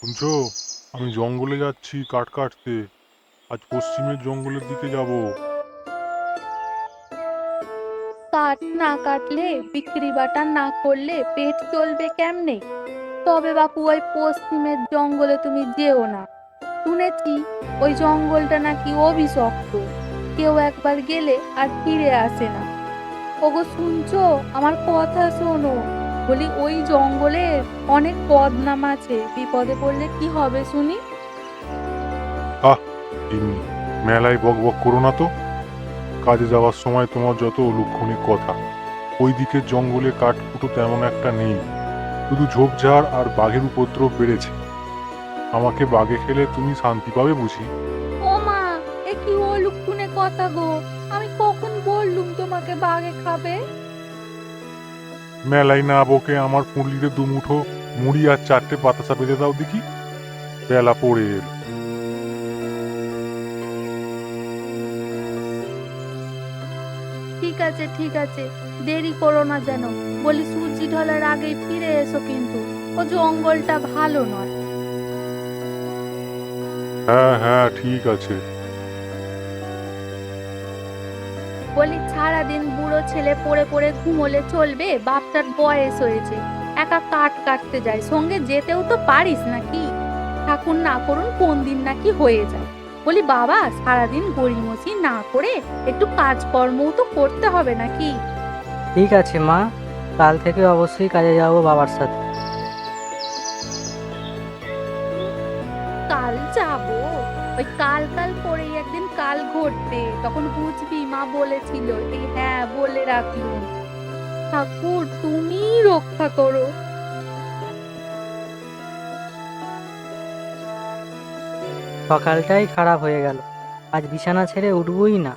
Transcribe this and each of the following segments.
শুনছো? আমি জঙ্গলে যাচ্ছি কাঠ কাটতে। আজ পশ্চিমের জঙ্গলের দিকে যাব। কাঠ না কাটলে, বিক্রি বাটা না করলে পেট চলবে কেমনে? তবে বাপু, ওই পশ্চিমের জঙ্গলে তুমি যেও না। শুনেছি, ওই জঙ্গলটা নাকি অভিশপ্ত। কেউ একবার গেলে আর ফিরে আসে না। ওগো, শুনছো? আমার কথা শোনো। বলি ওই জঙ্গলের অনেক বদনাম আছে। বিপদে পড়লে কি হবে শুনি? এমনি মেলায় বক বক করো না তো। কাজে যাওয়ার সময় তোমার যত অলুক্ষণিক কথা ওই দিকের জঙ্গলে কাঠকুটো তেমন একটা নেই। শুধু ঝোপঝাড় আর বাঘের উপদ্রব বেড়েছে। আমাকে বাঘে খেলে তুমি শান্তি পাবে বুঝি? ও মা এ কি অলুক্ষণে কথা গো। আমি কখন বললুম তোমাকে বাগে খাবে? মেলায় না বকে আমার পুঁটলিতে দুমুঠো মুড়ি আর চারটে বাতাসা বেঁধে দাও দেখি। বেলা পড়ে এলো। ঠিক আছে ঠিক আছে। দেরি করো না যেন। বলি সূর্যি ঢলার আগেই ফিরে এসো কিন্তু। ও জঙ্গলটা ভালো নয়। হ্যাঁ হ্যাঁ ঠিক আছে। বলি সারাদিন বুড়ো ছেলে পড়ে পড়ে ঘুমোলে চলবে বাপটার বয়স হয়েছে। একা কাঠ কাটতে যায় সঙ্গে যেতেও তো পারিস নাকি? ঠাকুর না করুন কোন দিন নাকি হয়ে যায়। বলি বাবা সারাদিন গড়িমসি না করে একটু কাজকর্মও তো করতে হবে নাকি? ঠিক আছে মা। কাল থেকে অবশ্যই কাজে যাব বাবার সাথে। কাল যাব? ওই কাল কাল ঘটবে তখন বুঝবি মা বলেছিল এই হ্যাঁ বলে রাখলুম। ঠাকুর তুমি রক্ষা করো। সকালটাই খারাপ হয়ে গেল। আজ বিছানা ছেড়ে উঠবই না।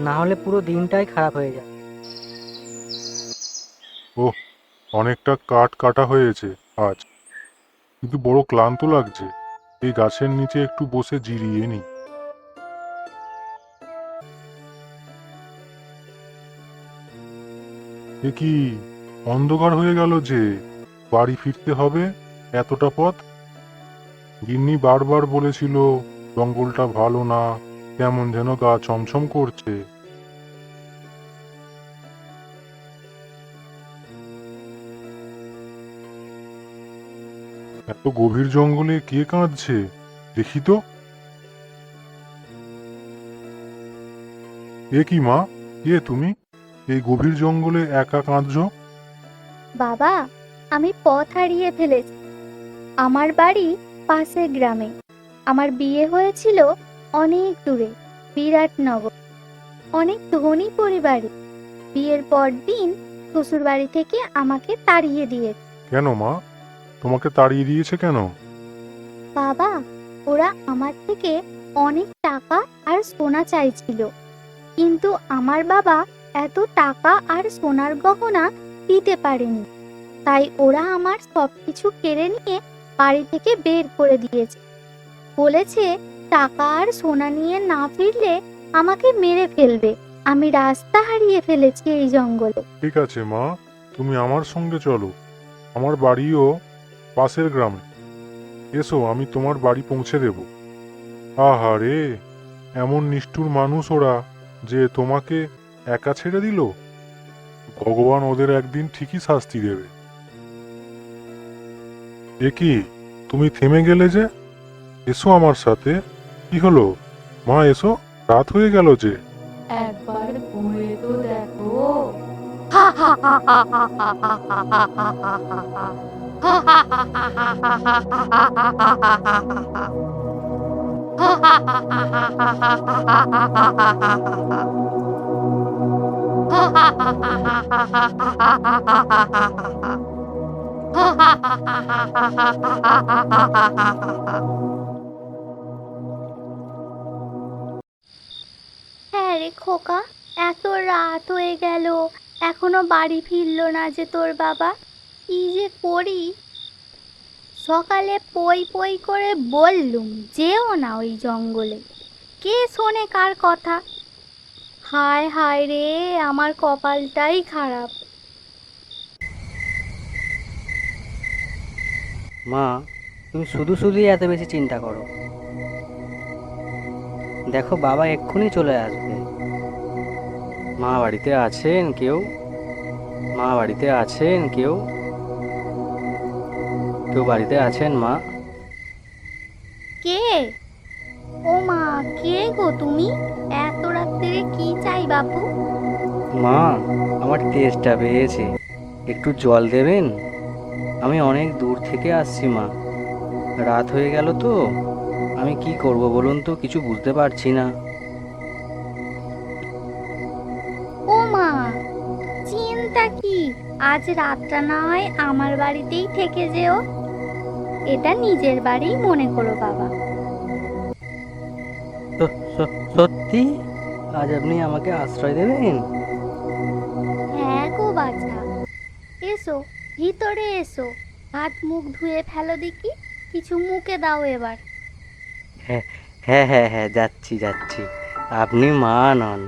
না হলে পুরো দিনটাই খারাপ হয়ে যায়। ও অনেকটা কাঠ কাটা হয়েছে আজ। কিন্তু বড় ক্লান্ত লাগছে। এই গাছের নিচে একটু বসে জিরিয়ে নি এ কি অন্ধকার হয়ে গেল যে বাড়ি ফিরতে হবে এতটা পথ? গিন্নি বারবার বলেছিল, জঙ্গলটা ভালো না, কেমন যেন গা ছমছম করছে। এত গভীর জঙ্গলে কে কাঁদছে, দেখি তো। এ কি মা? কে তুমি? এই গভীর জঙ্গলে একা কাঁদছো? বাবা আমি পথ হারিয়ে ফেলেছি। আমার বাড়ি পাশের গ্রামে। আমার বিয়ে হয়েছিল অনেক দূরে বিরাটনগর অনেক ধনী পরিবারে। বিয়ের পর দিন শ্বশুর বাড়ি থেকে আমাকে তাড়িয়ে দিয়ে কেন মা? তোমাকে তাড়িয়ে দিয়েছে কেন? বাবা ওরা আমার থেকে অনেক টাকা আর সোনা চাইছিল। কিন্তু আমার বাবা এত টাকা আর সোনার গহনা দিতে পারেনি। তাই ওরা আমার সবকিছু কেড়ে নিয়ে বাড়ি থেকে বের করে দিয়েছে। বলেছে, টাকা আর সোনা নিয়ে না ফিরলে আমাকে মেরে ফেলবে। আমি রাস্তা হারিয়ে ফেলেছি এই জঙ্গলে। ঠিক আছে, মা। তুমি আমার সঙ্গে চলো। আমার বাড়িও পাশের গ্রামে। এসো, আমি তোমার বাড়ি পৌঁছে দেব। আহারে! এমন নিষ্ঠুর মানুষ ওরা যে তোমাকে একা ছেড়ে দিল? ভগবান ওদের একদিন ঠিকই শাস্তি দেবে। এ কি, তুমি থেমে গেলে যে? এসো আমার সাথে। কি হলো? মা, এসো। রাত হয়ে গেল যে। একবার ঘুরে তো দেখো। হ্যাঁ রে খোকা, এত রাত হয়ে গেল। এখনও বাড়ি ফিরলো না যে তোর বাবা। কি যে করি? সকালে পই পই করে বললুম, যেও না ওই জঙ্গলে। কে শোনে কার কথা? হায় হায় রে আমার কপালটাই খারাপ। মা তুমি শুধু শুধুই এত বেশি চিন্তা করো। দেখো বাবা এক্ষুনি চলে আসবে। মা বাড়িতে আছেন কেউ? মা বাড়িতে আছেন কেউ? কেউ বাড়িতে আছেন মা? কে? ও মা কে গো তুমি? এত রাত্রে কি চাই বাপু? মা আমার তেজটা পেয়েছে একটু জল দেবেন? আমি অনেক দূর থেকে আসছি মা। রাত হয়ে গেল তো। আমি কি করব বলুন তো? কিছু বুঝতে পারছি না। ও মা চিন্তা কি? আজ রাতটা না হয় আমার বাড়িতেই থেকে যেও। এটা নিজের বাড়ি মনে করো বাবা। সত্যি? আজ আপনি আমাকে আশ্রয় দেবেন? হ্যাঁ গো বাছা। এসো ভিতরে এসো। হাত মুখ ধুয়ে ফেলো দেখি কিছু মুখে দাও এবার। হ্যাঁ হ্যাঁ হ্যাঁ হ্যাঁ যাচ্ছি যাচ্ছি। আপনি মা নন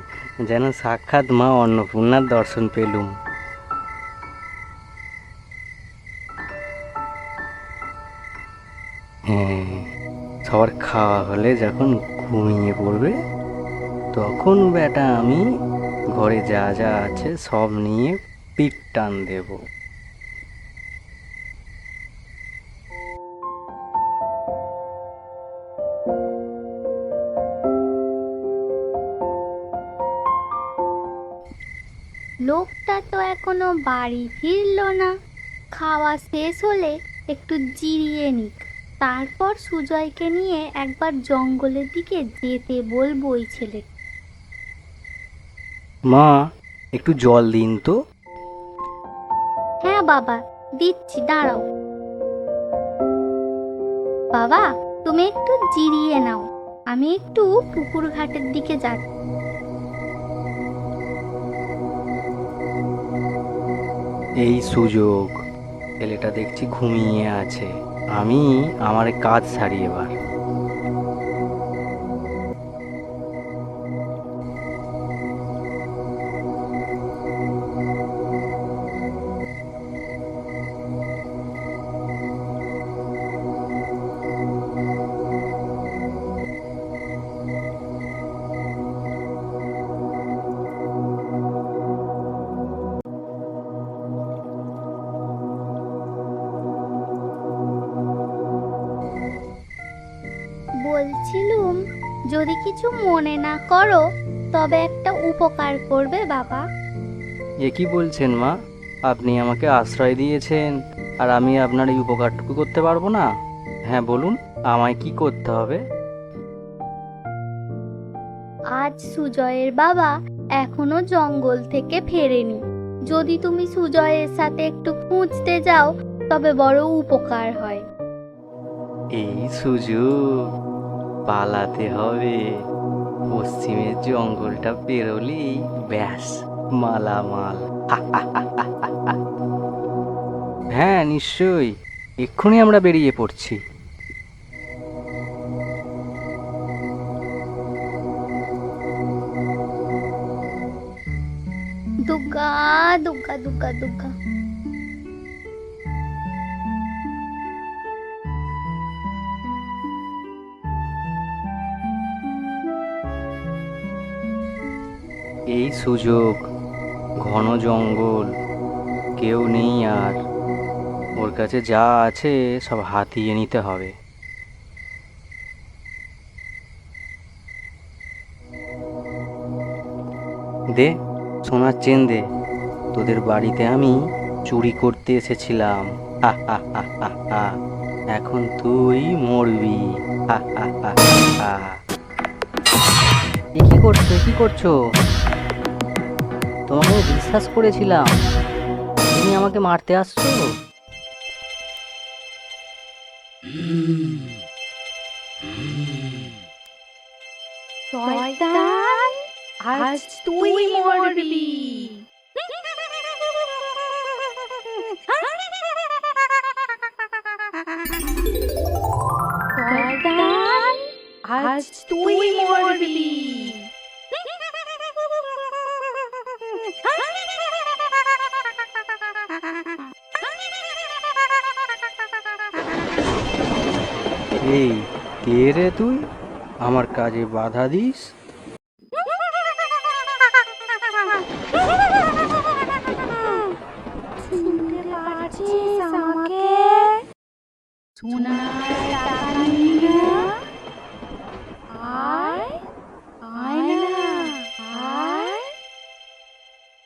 যেন সাক্ষাৎ মা অন্নপূর্ণার দর্শন পেলুম। হ্যাঁ সবার খাওয়া হলে যখন ঘুমিয়ে পড়বে তখন বেটা আমি ঘরে যা যা আছে সব নিয়ে পিঠ টান দেবো। লোকটা তো এখনও বাড়ি ফিরলো না। খাওয়া শেষ হলে একটু জিরিয়ে নিক। তারপর সুজয়কে নিয়ে একবার জঙ্গলের দিকে যেতে বলব ওই ছেলে মা একটু জল দিন তো। হ্যাঁ বাবা দিচ্ছি দাঁড়াও। বাবা তুমি একটু জিরিয়ে নাও। আমি একটু পুকুর ঘাটের দিকে যাচ্ছি। এই সুযোগ ছেলেটা দেখছি ঘুমিয়ে আছে। আমি আমার কাজ সারি এবার। বলছিলুম যদি কিছু মনে না করো তবে একটা উপকার করবে বাবা। এ কি বলছেন মা? আপনি আমাকে আশ্রয় দিয়েছেন আর আমি আপনার এই উপকারটুকু করতে পারব না। হ্যাঁ বলুন আমায় কি করতে হবে? আজ সুজয়ের বাবা এখনও জঙ্গল থেকে ফেরেনি। যদি তুমি সুজয়ের সাথে একটু খুঁজতে যাও তবে বড় উপকার হয়। এই সুযোগ পালাতে হবে। পশ্চিমের জঙ্গলটা পেরোলেই ব্যাস, মালামাল। হ্যাঁ নিশ্চয়ই। এক্ষুনি আমরা বেরিয়ে পড়ছি। দুগ্গা দুগ্গা দুগ্গা দুগ্গা। এই সুযোগ, ঘন জঙ্গল, কেউ নেই আর। ওর কাছে যা আছে সব হাতিয়ে নিতে হবে। দে, সোনার চেন দে। তোদের বাড়িতে আমি চুরি করতে এসেছিলাম। এখন তুই মরবি। কি করছ? কি করছ? তোমাকে বিশ্বাস করেছিলাম। তুমি আমাকে মারতে আসছো? আজ তুই মরবি। আজ তুই মরবি। এই কে রে তুই? আমার কাজে বাধা দিস?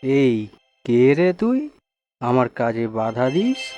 এই কে রে তুই? আমার কাজে বাধা দিস?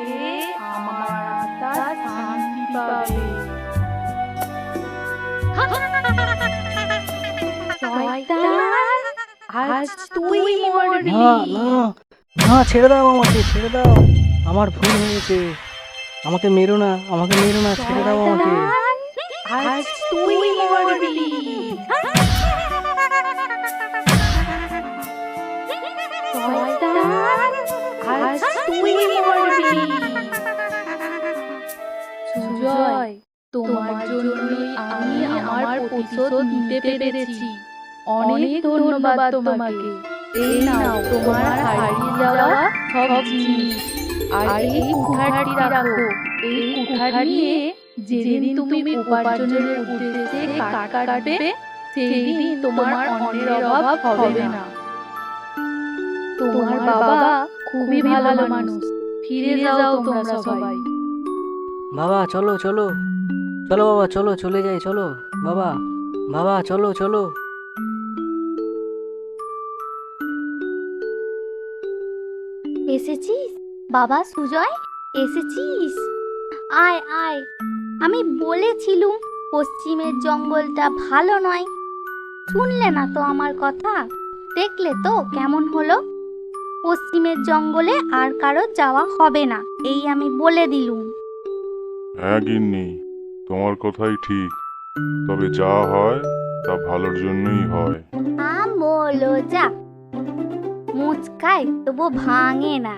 আজ তুই মরবি। না না না ছেড়ে দাও আমাকে ছেড়ে দাও। আমার ভুল হয়েছে। আমাকে মেরো না আমাকে মেরো না ছেড়ে দাও আমাকে। আজ তুই মরবি। আজ তুই মরবি। প্রতিশোধ নিতে পেরেছি। অনেক ধন্যবাদ তোমাকে। এই নাও তোমার হারিয়ে যাওয়া সব জিনিস। আর এই কুঠারটি রাখো। এই কুঠার নিয়ে যেদিন তুমি উপার্জনের উদ্দেশ্যে কাঠ কাটবে সেই দিন তোমার অন্নের অভাব হবে না। তোমার বাবা খুবই ভালো মানুষ। ফিরে যাও তোমরা সবাই। বাবা চলো চলো। চলো বাবা চলো চলে যাই চলো। বাবা। বাবা চলো চলো। এসেছিস? বাবা সুজয় এসেছিস? আয় আয়। আমি বলেছিলুম পশ্চিমের জঙ্গলটা ভালো নয়। শুনলে না তো আমার কথা? দেখলে তো কেমন হলো? পশ্চিমের জঙ্গলে আর কারও যাওয়া হবে না এই আমি বলে দিলুম। হ্যাঁ গিন্নি তোমার কথাই ঠিক। তবে যা হয় তা ভালোর জন্যই হয়। আম বলো যা। মুচকায় তবু ভাঙে না।